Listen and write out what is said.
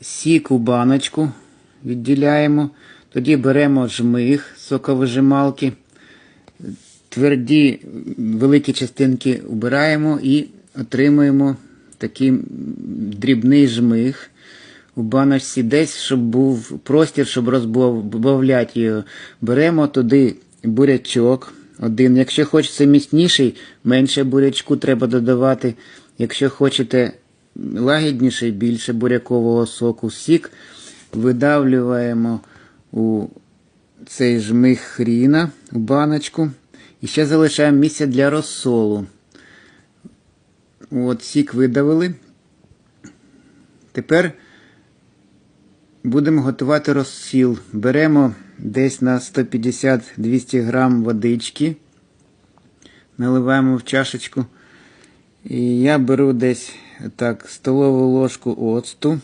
сік у баночку відділяємо. Тоді беремо жмих соковижималки. Тверді великі частинки убираємо і отримуємо такий дрібний жмих у баночці десь, щоб був простір, щоб розбавляти його. Беремо туди бурячок один. Якщо хочеться міцніший, менше бурячку треба додавати. Якщо хочете лагідніший, більше бурякового соку, сік видавлюємо у цей жмих хріна у баночку. І ще залишаємо місце для розсолу. От, сік видавили. Тепер будемо готувати розсіл. Беремо десь на 150-200 грам водички. Наливаємо в чашечку. І я беру десь так столову ложку оцту.